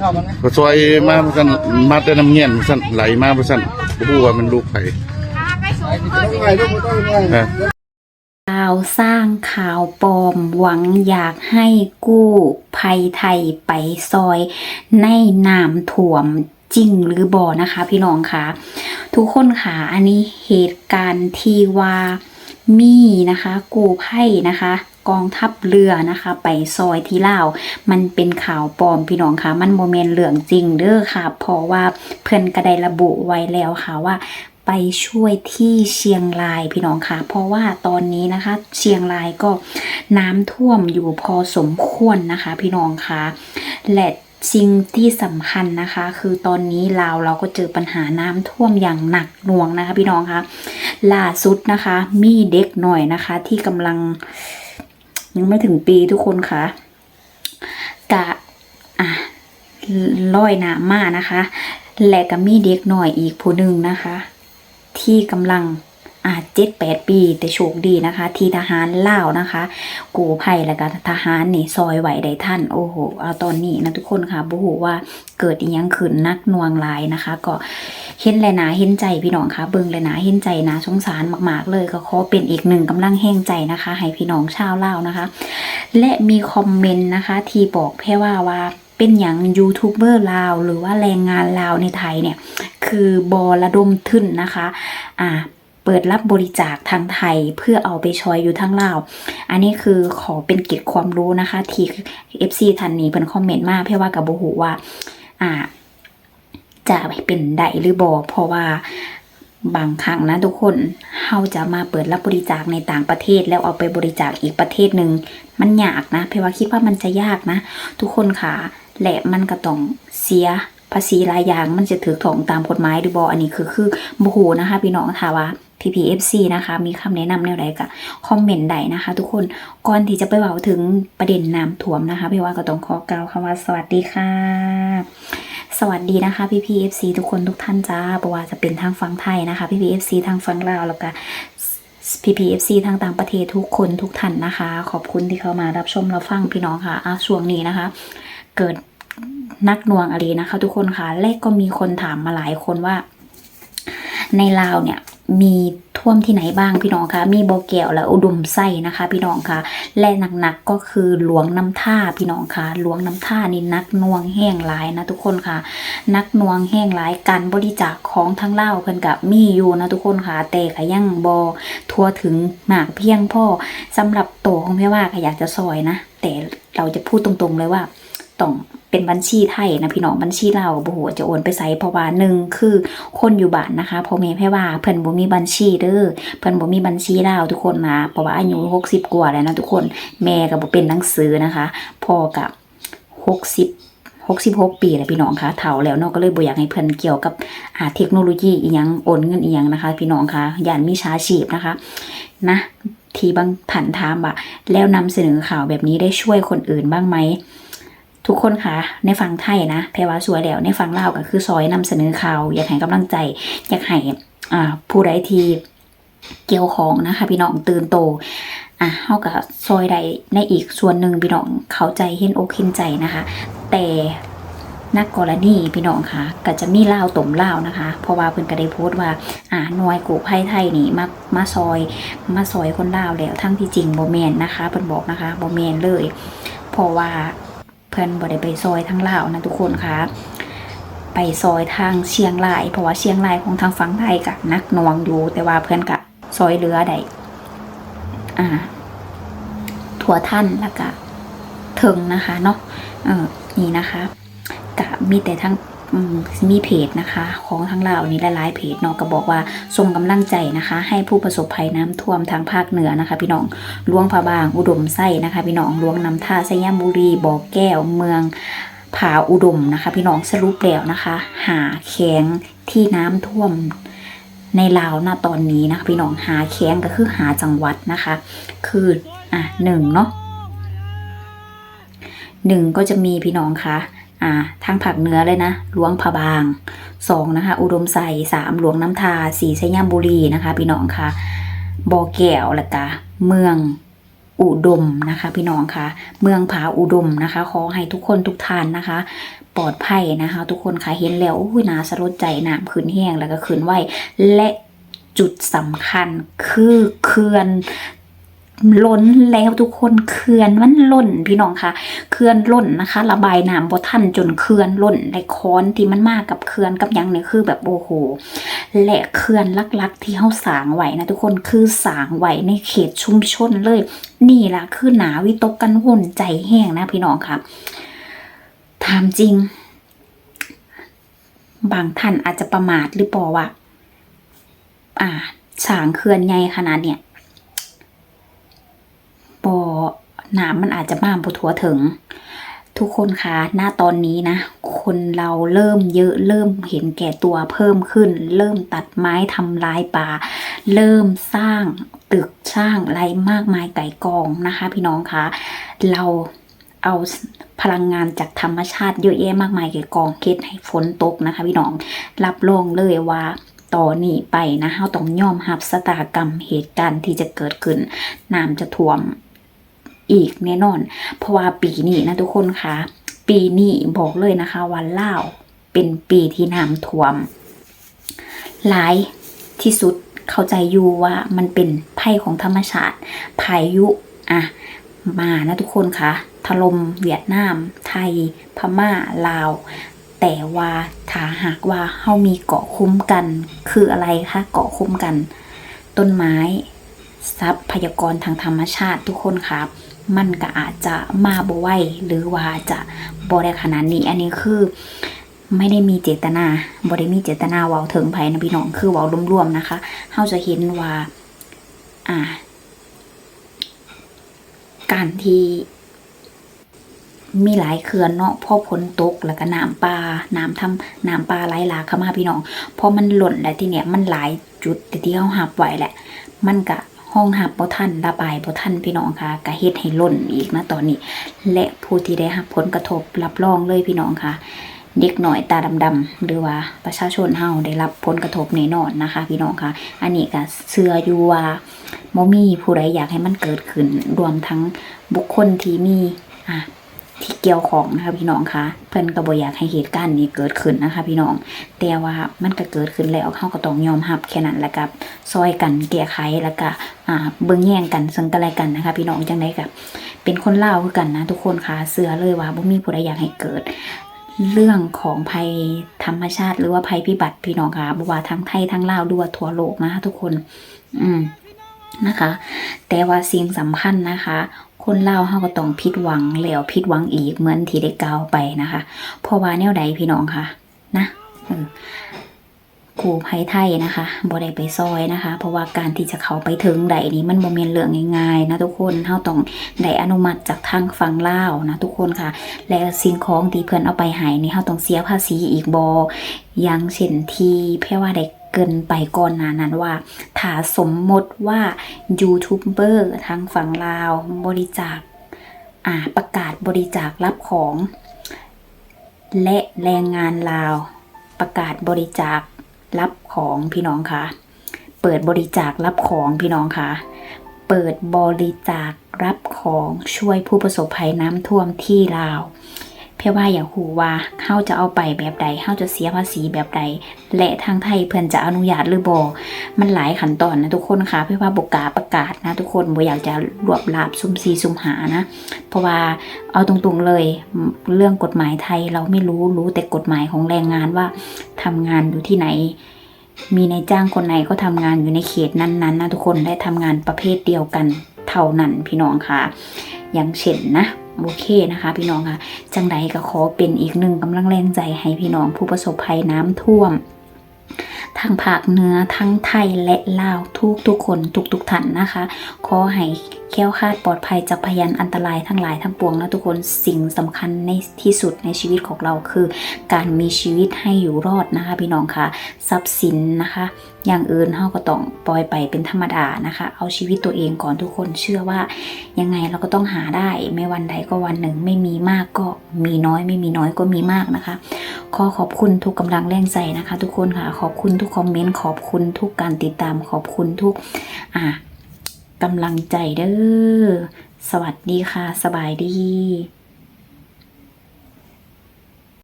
เข้ากันไหมก็ซอยมาบ่ซั่นมาแต่น้ำเงี้ยนบ่ซั่นไหลมาบ่ซั่นบ่ฮู้ว่ามันลูกไผไอ้ที่ต้องไงต้องต้องไงนะข่าวสร้างข่าวปลอมหวังอยากให้กู้ภัยไทยไปซอย ในน้ำถ่วมจริงหรือบ่นะคะ พี่น้องคะทุกคนค่ะอันนี้เหตุการณ์ที่ว่ามีนะคะ กู้ภัยนะคะ กองทัพเรือนะคะ ไปซอยที่ลาว มันเป็นข่าวปลอมพี่น้องคะมันโมเมนเรื่องจริงเด้อค่ะ เพราะว่าเพื่อนก็ไดระบุไว้แล้วค่ะว่าไปช่วยที่เชียงรายพี่น้องค่ะ เพราะว่าตอนนี้นะคะ เชียงรายก็น้ำท่วมอยู่พอสมควรนะคะ พี่น้องค่ะและสิ่งที่สำคัญนะคะ คือตอนนี้ลาวเราก็เจอปัญหาน้ำท่วมอย่างหนักหน่วงนะคะ พี่น้องคะล่าสุดนะคะ มีเด็กหน่อยนะคะที่กำลัง ยังไม่ถึงปีทุกคนค่ะกะอะร้อยหนามานะคะ และก็มีเด็กหน่อยอีกผู้หนึ่งนะคะ ที่กำลังอาจเจ็ดแปดปี แต่โชคดีนะคะ ที่ทหารเล่านะคะ กูภัยและก็ทหารนี่ซอยไหวได้ท่าน โอ้โห เอาตอนนี้นะทุกคนค่ะบุหูว่าเกิดยังขึ้นนักนวงลายนะคะ ก็ เห็นเลยนะเห็นใจพี่น้องค่ะเบิ่งเลยนะเห็นใจนะสงสารมากๆ เลยก็ขอเป็นอีกหนึ่งกำลังแห้งใจนะคะ ให้พี่น้องชาวลานะคะ และมีคอมเมนต์นะคะ ที่บอกแพ่ว่าว่าเป็นอย่างยูทูบเบอร์ลาวหรือว่าแรงงานลาวในไทยเนี่ย คือบอระดมทุนนะคะ อ่าเปิดรับบริจาคทางไทยเพื่อเอาไปชอยอยู่ทางลาว อันนี้คือขอเป็นเกร็ดความรู้นะคะ ที่ FC ทันนี้เป็นคอมเมนต์มาเพื่อว่ากับโบหูว่า อ่า จะเป็นได้หรือบอเพราะว่าบางครั้งนะทุกคนเฮาจะมาเปิดรับบริจาคในต่างประเทศ แล้วเอาไปบริจาคอีกประเทศหนึ่งมันยากนะเพราะว่าคิดว่ามันจะยากนะ ทุกคนค่ะและมันก็ต้องเสียภาษีรายอย่างมันจะถือถองตามกฎหมายหรือบออันนี้คือคือโมโหนะคะพี่น้องถาว่า PPFC นะคะ มีคำแนะนำแนวใดก็คอมเมนต์ใดนะคะ ทุกคนก่อนที่จะไปเบาถึงประเด็นน้ำท่วมนะคะพี่ว่าก็ต้องขอกล่าวคำว่าสวัสดีค่ะ สวัสดีนะคะ PPFC ทุกคนทุกท่านจ้าบว่าจะเป็นทางฝั่งไทยนะคะ PPFC ทางฝั่งลาวแล้วก็ PPFC ทางต่างประเทศทุกคนทุกท่านนะคะ ขอบคุณที่เข้ามารับชมรับฟังพี่น้องค่ะอะช่วงนี้นะคะ เกิดนักนวงอะไรนะคะ ทุกคนค่ะ และก็มีคนถามมาหลายคนว่า ในลาวเนี่ย มีท่วมที่ไหนบ้างพี่น้องคะ มีบ่อแก้วและอุดมไส้นะคะ พี่น้องคะ และหนักๆก็คือหลวงน้ำท่าพี่น้องคะ หลวงน้ำท่านี่นักนวงแห้งหลายนะทุกคนค่ะ นักนวงแห้งหลายการบริจาคของทั้งเล่าเพิ่นกับมีอยู่นะทุกคนค่ะแต่ก็ยังบ่ทั่วถึงหมากเพียงพ่อสำหรับโตของพี่ว่าก็อยากจะซอยนะ แต่เราจะพูดตรงๆเลยว่า ต้องเป็นบัญชีไทยนะพี่น้องบัญชีเราวบ่ฮู้ว่าจะโอนไปไสเพราะว่าหนึ่งคือคนอยู่บ้านนะคะพ่อแม่แพ่ว่าเพิ่นบ่มีบัญชีเด้อเพิ่นบ่มีบัญชีลาวทุกคนนะเพราะว่าอายุ60 กว่าแล้วนะทุกคนแม่ก็บ่เป็นหนังสือนะคะพ่อกับ60 66 ปีแล้วพี่น้องคะเฒ่าแล้วเนาะก็เลยบ่อยากให้เพิ่นเกี่ยวกับอ่าเทคโนโลยีอีหยังโอนเงินอีหยังนะคะ พี่น้องคะย่านมิจฉาชีพนะคะ นะทีบางผ่านถามว่าแล้วนำเสนอข่าวแบบนี้ได้ช่วยคนอื่นบ้างไหม ทุกคนคะในฝั่งไทยนะแพรว่าสวยแล้วในฝั่งลาวก็คือซอยนำเสนอข่าว อยากให้กำลังใจ อยากให้อ่าผู้ใดที่เกี่ยวของนะคะพี่น้องตื่นโตอะเฮากับซอยใดในอีกส่วนหนึ่งพี่น้องเข้าใจเห็นอกเห็นใจนะคะ แต่นักกรณีพี่น้องคะก็จะมีเล่าต่มเล่านะคะ เพราะว่าเพิ่นก็ได้โพสต์ว่าอ่าหน่วยกู้ภัยไทยนี่มามาซอยมาซอยคนเลาแล้วทั้งที่จริงบ่แมนนะคะเพิ่นบอกนะคะบ่แมนเลย เพราะว่า เพื่อนบ่ได้ไปซอยทางลาวนะทุกคนคะไปซอยทางเชียงราย เพราะว่าเชียงรายของทางฝั่งไทยกับนักหน่วงอยู่ แต่ว่าเพื่อนกับซอยเรือได้อ่าถั่วท่านแล้วก็ถึงนะคะเนาะเออนี่นะคะกะมีแต่ทั้ง มีเพจนะคะ ของทางลาวนี่หลายๆเพจเนาะก็บอกว่าส่งกำลังใจนะคะ ให้ผู้ประสบภัยน้ำท่วมทางภาคเหนือนะคะ พี่น้องหลวงพระบางอุดมไส้นะคะ พี่น้องหลวงน้ำท่าสยามบุรีบ่อแก้วเมืองผาอุดมนะคะ พี่น้องสรุปแล้วนะคะ หาแข้งที่น้ำท่วมในลาวณตอนนี้นะคะพี่น้องหาแข้งก็คือหาจังหวัดนะคะ คืออะหนึ่งเนาะหนึ่งก็จะมีพี่น้องคะ อ่าทางภาคเหนือเลยนะหลวงพะบางสองนะคะ อุดมใส่สามหลวงน้ำทาสี่สยามบุรีนะคะ พี่น้องค่ะบ่อแก้วละกะเมืองอุดมนะคะ พี่น้องค่ะ เมืองผาอุดมนะคะ ขอให้ทุกคนทุกท่านนะคะ ปลอดภัยนะคะ ทุกคนค่ะเห็นแล้วอุ้ยนาสลดใจน้ำขึ้นแห้งแล้วก็ขึ้นไหวและจุดสำคัญคือเขื่อน ล้นแล้วทุกคนเขื่อนมันล้นพี่น้องค่ะเขื่อนล้นนะคะ ระบายน้ำบ่ทันจนเขื่อนล้นและค้อนที่มันมากกับเขื่อนกับยังเนี่ยคือแบบโอ้โหและเขื่อนลักๆ ที่เฮาสางไหวนะทุกคนคือสางไหวในเขตชุมชนเลย นี่ล่ะคือหนาวิตกกันหุ่นใจแห้งนะพี่น้องค่ะถามจริง บางท่านอาจจะประมาทหรือเปล่าว่าอ่าสางเขื่อนใหญ่ขนาดเนี่ยปอ น้ำมันอาจจะมาบ่ทั่วถึง ทุกคนคะหน้าตอนนี้นะ คนเราเริ่มเยอะเริ่มเห็นแก่ตัวเพิ่มขึ้น เริ่มตัดไม้ทำลายป่า เริ่มสร้างตึกสร้างอะไรมากมายไก่กองนะคะ พี่น้องคะเราเอาพลังงานจากธรรมชาติเยอะแยะมากมายไก่กองเฮ็ดให้ฝนตกนะคะ พี่น้องรับรองเลยว่าต่อนนี้ไปนะเราต้องยอมรับสตากรรมเหตุการณ์ที่จะเกิดขึ้นน้ำจะท่วม อีกแน่นอน เพราะว่าปีนี้นะทุกคนคะปีนี้บอกเลยนะคะวันเล่าเป็นปีที่น้ำท่วม หลายที่สุดเข้าใจอยู่ว่ามันเป็นภัยของธรรมชาติพายุอะมานะทุกคนคะถล่มเวียดนาม ไทย พม่าลาว แต่ว่าถ้าหากว่าเฮามีเกาะคุ้มกัน คืออะไรคะเกาะคุ้มกัน ต้นไม้ทรัพยากรทางธรรมชาติทุกคนครับ มันก็อาจจะมาบ่ไหวหรือว่าจะบ่ได้ขนาดนี้ อันนี้คือไม่ได้มีเจตนาบ่ได้มีเจตนาเว้าถึงไผนะพี่น้องคือเว้ารวมๆนะคะเฮาจะเห็นว่า อ่า การที่มีหลายเขื่อนเนาะพอฝนตกแล้วก็น้ำปลาน้ำทำน้ำปลาไหลหลากเข้ามาพี่น้องพอมันหล่นแล้วทีเนี้ยมันหลายจุดที่เฮาหับไว้แหละ มันก็ ห้องหับบ่ทันระบายบ่ทันพี่น้องค่ะกะเฮ็ดให้ล่นอีกนะตอนนี้ และผู้ที่ได้รับผลกระทบรับรองเลยพี่น้องค่ะ เด็กหน่อยตาดำๆหรือว่าประชาชนเฮาได้รับผลกระทบแน่นอนนะคะ พี่น้องค่ะ อันนี้ก็เสื้ออยู่ว่าบ่มีผู้ใดอยากให้มันเกิดขึ้นรวมทั้งบุคคลที่มีอะ ที่เกี่ยวของนะคะพี่น้องคะเพิ่นก็บ่อยากให้เหตุการณ์นี้เกิดขึ้นนะคะ พี่น้อง แต่ว่ามันก็เกิดขึ้นแล้วเฮาก็ต้องยอมรับแค่นั้นแหละกับซอยกันแก้ไขแล้วก็เบิ่งแย่งกันซึ่งกันและกันนะคะ พี่น้องจังไดก็เป็นคนเล่าคือกันนะทุกคนค่ะเชื่อเลยว่าบ่มีผู้ใดอยากให้เกิดเรื่องของภัยธรรมชาติ หรือว่าภัยพิบัติพี่น้องค่ะบว่าทั้งไทยทั้งลาวด้วยทั่วโลกนะคะทุกคน อืมนะคะ แต่ว่าสิ่งสำคัญนะคะ คนลาเฮาก็ต้องผิดหวังแล้วผิดหวังอีกเหมือนที่ได้กล่าวไปนะคะเพราะว่าแนวใดพี่น้องค่ะนะเออกูภัยไทยนะคะบ่ได้ไปซอยนะคะ เพราะว่าการที่จะเข้าไปถึงใดนี้มันบ่แม่นเรื่องง่ายๆนะทุกคนเฮาต้องได้อนุมัติจากทางฝั่งลาวนะทุกคนค่ะ และสิ่งของที่เพื่อนเอาไปหายนี่เฮาต้องเสียภาษีอีกบอย่างเช่นที่แพ่ว่าได้ เกินไปก่อนหน้านั้นว่า ถ้าสมมติว่ายูทูบเบอร์ทางฝั่งลาวบริจาคอ่าประกาศบริจาครับของ และแรงงานลาวประกาศบริจาครับของพี่น้องค่ะเปิดบริจาครับของพี่น้องค่ะเปิดบริจาครับของช่วยผู้ประสบภัยน้ำท่วมที่ลาว เพื่อว่าอยากหูว่าเฮาจะเอาไปแบบใดเฮาจะเสียภาษีแบบใด และทางไทยเพื่อนจะอนุญาตหรือบ่มันหลายขั้นตอนนะทุกคนค่ะเพื่อว่าบกล้าประกาศนะทุกคนบ่อยากจะรวบลาบซุ่มซีซุ่มหานะ เพราะว่าเอาตรงๆเลยเรื่องกฎหมายไทยเราไม่รู้รู้แต่กฎหมายของแรงงานว่าทำงานอยู่ที่ไหนมีนายจ้างคนไหนก็ทำงานอยู่ในเขตนั้นๆนะทุกคนได้ทำงานประเภทเดียวกันเท่านั้นพี่น้องค่ะ อย่างเช่นนะ โอเคนะคะ พี่น้องค่ะ จังใดก็ขอเป็นอีกหนึ่งกำลังแรงใจให้พี่น้องผู้ประสบภัยน้ำท่วม ทางภาคเหนือทั้งไทยและลาวทุกทุกคนทุกทุกท่านนะคะ ขอให้แค้วคาดปลอดภัยจากพยานอันตรายทั้งหลายทั้งปวงนะทุกคนสิ่งสำคัญในที่สุดในชีวิตของเราคือ การมีชีวิตให้อยู่รอดนะคะ พี่น้องค่ะทรัพย์สินนะคะ อย่างอื่นเฮาก็ต้องปล่อยไปเป็นธรรมดานะคะ เอาชีวิตตัวเองก่อนทุกคนเชื่อว่า ยังไงเราก็ต้องหาได้ ไม่วันใดก็วันหนึ่งไม่มีมากก็มีน้อยไม่มีน้อยก็มีมากนะคะ ขอขอบคุณทุกกำลังแรงใจนะคะ ทุกคนค่ะ ขอบคุณทุกคอมเมนต์ ขอบคุณทุกการติดตาม ขอบคุณทุกอ่ากำลังใจเด้อ สวัสดีค่ะ สบายดี